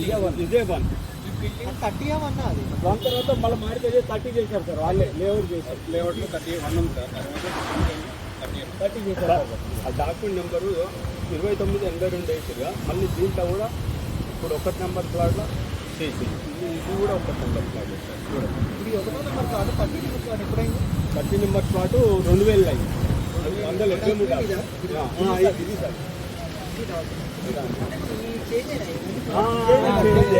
ఇదే one. Thirty ఏమన్నా అది దాని తర్వాత మళ్ళీ మారిపోయి థర్టీ చేశారు సార్ వాళ్ళే లేఅవుట్ చేశారు. లేఅవుట్లో థర్టీ వన్ ఉంది సార్ తర్వాత థర్టీ చేశారు. ఆ డాక్యుమెంట్ నెంబరు ఇరవై తొమ్మిది ఎనభై రెండు వేసారుగా మళ్ళీ దీంట్లో కూడా ఇప్పుడు ఒకటి నెంబర్ ప్లాట్లో చేసి ఇది కూడా ఒకటి నెంబర్ ప్లాట్ సార్ ఇది ఒకటో నెంబర్ కాదు థర్టీ నెంబర్ కాదు ఎప్పుడైంది? థర్టీ నెంబర్ ప్లాట్ రెండు వేలు. అయింది వందలు ఎక్కడ ఇది సార్. ఆ, చేంజ్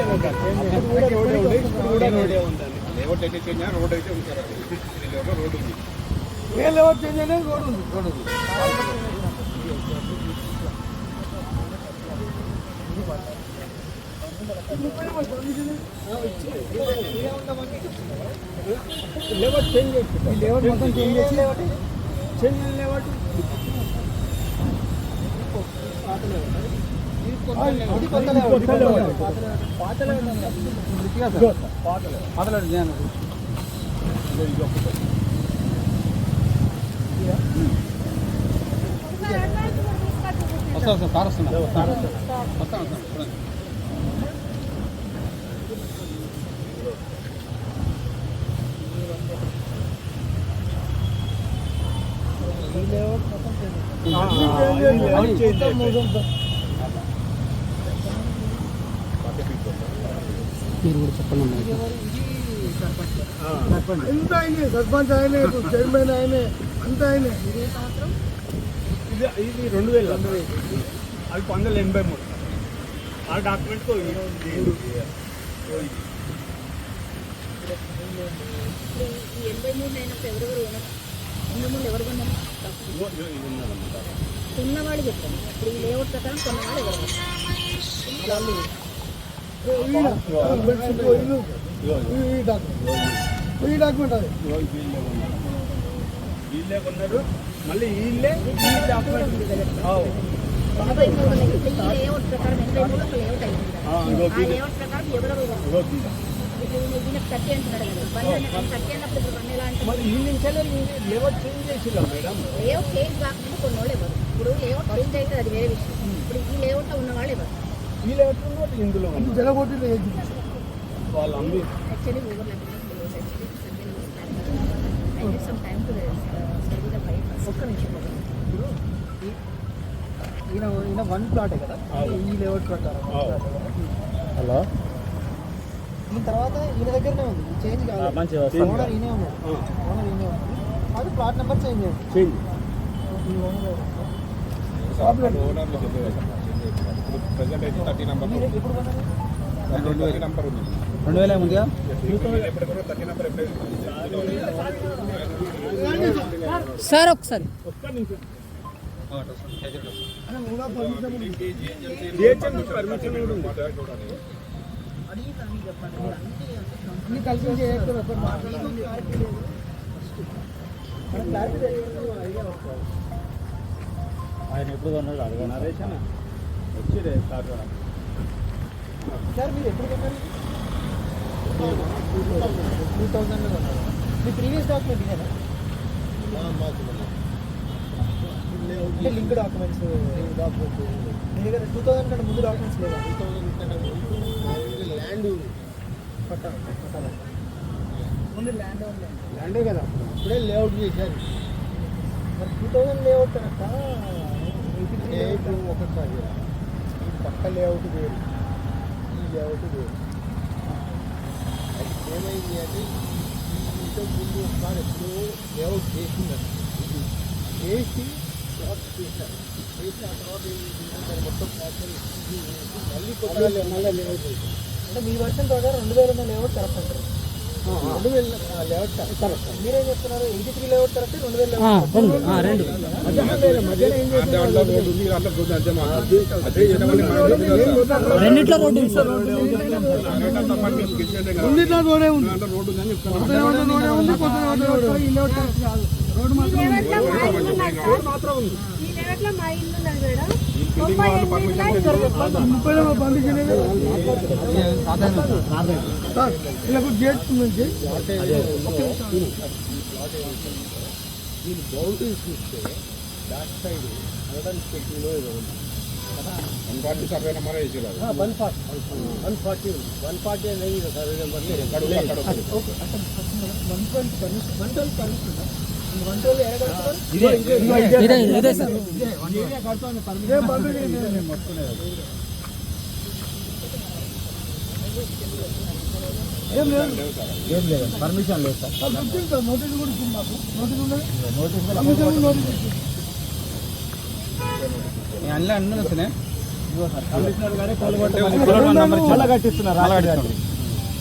లేఅవుట్ అయితే చేంజ్ రోడ్ అయితే ఉంది రోడ్ ఉంది ఏ చేంజ్ అయినా రోడ్ ఉంది రోడ్ ఉంది చేంజ్ చేసి లేవల్ మొత్తం చేంజ్ చేసి చేంజ్ లేవట్ ఇది కొత్త లేవల్ కొత్త లేవల్. పాత లేవల్ జ్ఞానం వస్తా వస్తా కార్ వస్తున్నా వస్తాను వస్తాను చూడండి మీరు కూడా చెప్పండి అంతా ఆయనే సర్పంచ్ ఆయనే చైర్మన్ ఆయనే అంత ఆయనే ఇది ఇది రెండు వేలు అది వందల ఎనభై మూడు ఆ డాక్యుమెంట్ ఎనభై మూడు అయినప్పుడు ఎవరెవరు మూడు ఎవరు కొన్నారు ఉన్నవాళ్ళు చెప్పాను ఇప్పుడు ఈ లేఅవుట్ ప్రకారం కొన్నవాళ్ళు ఎవరు? డాక్యుమెంట్ అది వీళ్ళే కొన్నారు మళ్ళీ వీళ్ళే ఈ డాక్యుమెంట్ లేఅవుట్ ప్రకారం లేఅవుట్ అయింది. లేఅవుట్ ప్రకారం వన్ లేఅవుట్ చేంజ్ కాకుండా కొన్ని వాళ్ళు ఎవరు? ఇప్పుడు లేఅవుట్ చేంజ్ అయితే అది వేరే విషయం. ఇప్పుడు ఈ లేఅవుట్లో ఉన్న వాళ్ళు ఎవరు? ఈ ఇందులో. జలగొట్టి వాళ్ళు అమ్మి. ఒక్క నిమిషం. ఇప్పుడు ఈయన ఈయన ప్లాటే కదా? ఈ లేఅవుట్ ప్రకారం. హలో? దీని తర్వాత ఈయన దగ్గరనే ఉంది. చేంజ్ కాదు మంచిగా ఓనర్ ఈయనే ఉన్నాడు ఓనర్ ఈయనే ఉన్నాడు అది ప్లాట్ నెంబర్ చేంజ్ చేంజ్ రెండు వేల ముందుగా సార్ ఒకసారి. ఒక్క నిమిషం జిహెచ్ఎం పర్మిషన్ కూడా ఉంది. సార్ అన్ని కలిసి చేయకూడదు ఆయన ఎప్పుడు కొన్నాడు అడగా నరేష్ అన్న వచ్చిరే సార్ సార్ మీరు ఎప్పుడు కొన్నారు టూ థౌజండ్లో కొన్నారు మీ ప్రీవియస్ డాక్యుమెంట్ ఇదేనా అంటే లింక్ డాక్యుమెంట్స్ డాక్యుమెంట్స్ మీ దగ్గర టూ థౌజండ్ కంటే ముందు డాక్యుమెంట్స్ లేదా టూ థౌజండ్ కంటే ముందు ల్యాండ్ ముందు ల్యాండ్ ల్యాండే కదా ఇప్పుడే లేఅవుట్ చేశారు. మరి టూ థౌజండ్ లేఅవుట్ కనుక లేఅవుట్ ఒకసారి ఈ పక్క లేఅవుట్ వేరు. ఈ లేఅవుట్ వేరు. అది ఏమైంది అంటే ఇంతకు ముందు ఒకసారి ఎప్పుడో లేఅవుట్ చేసిందండి చేసి షాప్ చేశారు. చేసి ఆ తర్వాత మొత్తం ప్యాటర్న్ మళ్ళీ కొత్తగా మళ్ళీ లేఅవుట్ చేశారు. అంటే మీ వర్షన్ ప్రకారం రెండు వేల ఉన్న లేఅవుట్ కరెక్ట్ అంటారు. రెండు వేల లేఅవుట్ కరెక్ట్ మీరేం చెప్తున్నారు? ఎయిటీ త్రీ లేఅవుట్ కరెక్ట్ రెండు వేల రెండు రెండిట్లో రోడ్డు రెండిట్లో రోడే ఉంది. ఉంది. ఉంది. మాత్రం ఉంది. ఈ లెవెట్లో మా ఇల్లు ఉన్నది మేడం? ఇలా గేట్ నుంచి దీని బౌండరీస్ చూస్తే బ్యాక్ సైడ్ హండ్రెడ్ అండ్. ట్వంటీలో ఏదో ఉంది కదా ఫార్టీ సర్వే నెంబర్ వేసి one forty one forty one forty అనేది survey number one twenty one twenty permission ఇదే నేను ఏం లేదు పర్మిషన్ లేదు సార్ నోటీస్ కూడా ఇచ్చింది మాకు నోటీస్ ఉన్నది నోటీస్ నోటీస్ ఇచ్చింది అన్నీ అన్నీ వస్తున్నాయి కమిషనర్ గారే చాలా కట్టిస్తున్నారు అలా కట్టిస్తున్నారు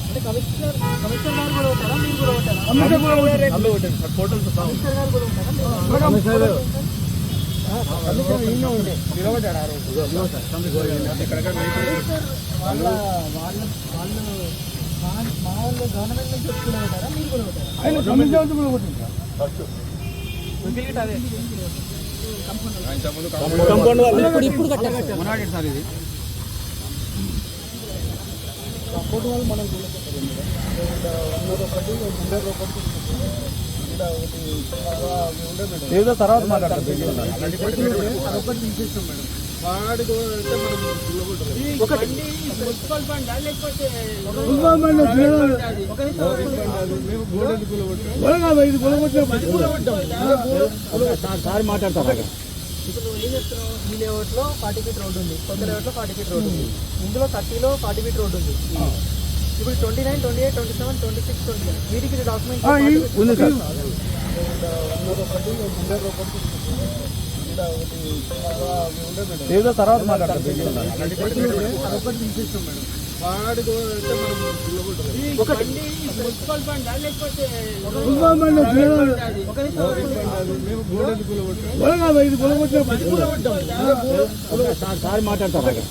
అంటే కమిషనర్ కమిషనర్ గారు కూడా ఉంటారా మీరు కూడా ఉంటారా కమిషన్ కూడా ఒకటి. అందులో ఒకటి సార్ ఫోటోలతో సహా కమిషనర్ గారు కూడా ఉంటారా మీరు? కమిషనర్ కమిషనర్ ఈయన ఉండే నిలబడ్డాడు ఆ రోజు ఇక్కడక్కడ కమిషనర్ వాళ్ళ వాళ్ళ వాళ్ళు మా మా వాళ్ళు గవర్నమెంట్ నుంచి వచ్చి కూడా ఉంటారా మీరు కూడా ఉంటారా ఆయన కమిషన్ కూడా ఒకటి సార్ ఇంతకుముందు కంపౌండ్ వాళ్ళు ఇప్పుడు ఇప్పుడు కట్టారు మునాడి సార్ ఇది సపోర్ట్ వాళ్ళు మనం ఉన్నది ఒకటి ఒకటి ఏదో తర్వాత అదొకటి తీసేస్తాం మేడం. మున్సిపల్ ఫండ్ లేకపోతే మేము కూలగొట్టాం సార్ మాట్లాడతారు? ఇప్పుడు నువ్వు ఏం చెప్తున్నావు ఈ లేఅవుట్లో ఫార్టీ ఫీట్ రోడ్ ఉంది కొత్త లేఅవుట్లో ఫార్టీ ఫీట్ రోడ్ ఉంది ఇందులో థర్టీలో ఫార్టీ ఫీట్ రోడ్ ఉంది ఇప్పుడు twenty nine twenty eight twenty seven twenty six twenty వీటికి డాక్యుమెంట్ ఉంది సార్ ఏదో తర్వాత మాట్లాడతారు మున్సిపల్ ఫండ్ లేకపోతే ఉస్మాన్ సార్ మాట్లాడతారు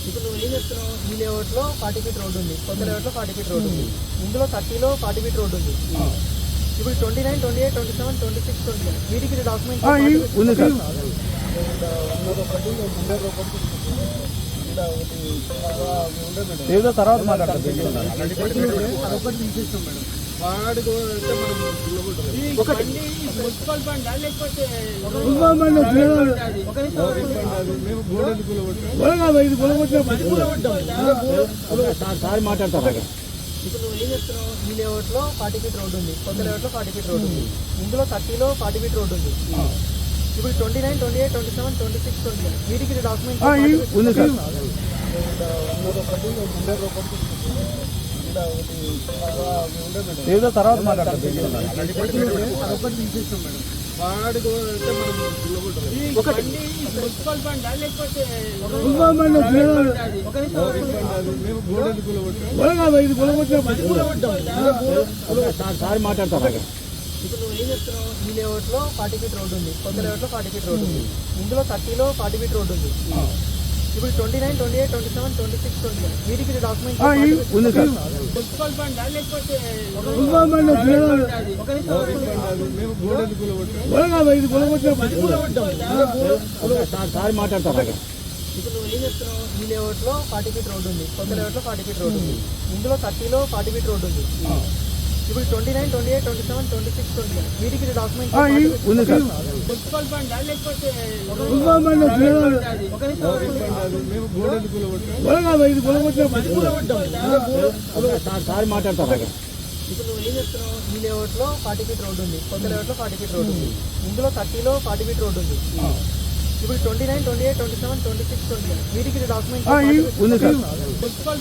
ఇప్పుడు నువ్వు ఏం చెప్తున్నావు ఈ లేఅవుట్లో ఫార్టీ ఫీట్ రోడ్ ఉంది కొత్త లేఅవుట్లో ఫార్టీ ఫీట్ రోడ్ ఉంది ఇందులో థర్టీలో ఫార్టీ ఫీట్ రోడ్ ఉంది ఇప్పుడు twenty nine twenty eight twenty seven twenty six twenty nine వీటికి డాక్యుమెంట్ ఉంది సార్. ఏదో తర్వాత మాట్లాడతారు మాట్లాడతారు ఇప్పుడు నువ్వు ఏం చెప్తున్నావు? ఈ లేఅవుట్లో ఫార్టీ ఫీట్ రోడ్ ఉంది. కొత్త లేఅవుట్లో ఫార్టీ ఫీట్ రోడ్ ఉంది. ఇందులో థర్టీలో ఫార్టీ ఫీట్ రోడ్ ఉంది. ఇప్పుడు twenty nine twenty eight twenty seven twenty six twenty వీటికి డాక్యుమెంట్ ఉంది సార్. ఏదో తర్వాత మాట్లాడతారు సార్ మాట్లాడతారు? అక్కడ ఇప్పుడు నువ్వు ఏం చెప్తున్నావు ఈ లేఅవుట్లో ఫార్టీ ఫీట్ రోడ్ ఉంది. కొత్త లేఅవుట్లో ఫార్టీ ఫీట్ రోడ్ ఉంది. ఇందులో థర్టీలో ఫార్టీ ఫీట్ రోడ్ ఉంది. ఇప్పుడు twenty nine twenty eight twenty seven twenty six twenty వీటికి డాక్యుమెంట్ ఉంది సార్. మున్సిపల్ ఫండ్ లేకపోతే సార్ మాట్లాడతారు ఇప్పుడు నువ్వు ఏం చెప్తున్నావు ఈ లేఅవుట్లో ఫార్టీ ఫీట్ రోడ్ ఉంది. కొత్త లేఅవుట్లో ఫార్టీ ఫీట్ రోడ్ ఉంది. ఇందులో థర్టీలో ఫార్టీ ఫీట్ రోడ్ ఉంది. ఇప్పుడు twenty nine twenty eight twenty seven twenty six twenty వీటికి డాక్యుమెంట్ ఉంది సార్. మున్సిపల్ ఫండ్ లేకపోతే సార్ మాట్లాడతారు ఇప్పుడు నువ్వు ఏం చెప్తున్నావు ఈ లేఅవుట్లో ఫార్టీ ఫీట్ రోడ్ ఉంది. కొత్త లేఅవుట్లో ఫార్టీ ఫీట్ రోడ్ ఉంది. ఇందులో థర్టీలో ఫార్టీ ఫీట్ రోడ్ ఉంది. ఇప్పుడు twenty nine twenty eight twenty seven twenty six twenty వీటికి డాక్యుమెంట్ ఉంది సార్. మున్సిపల్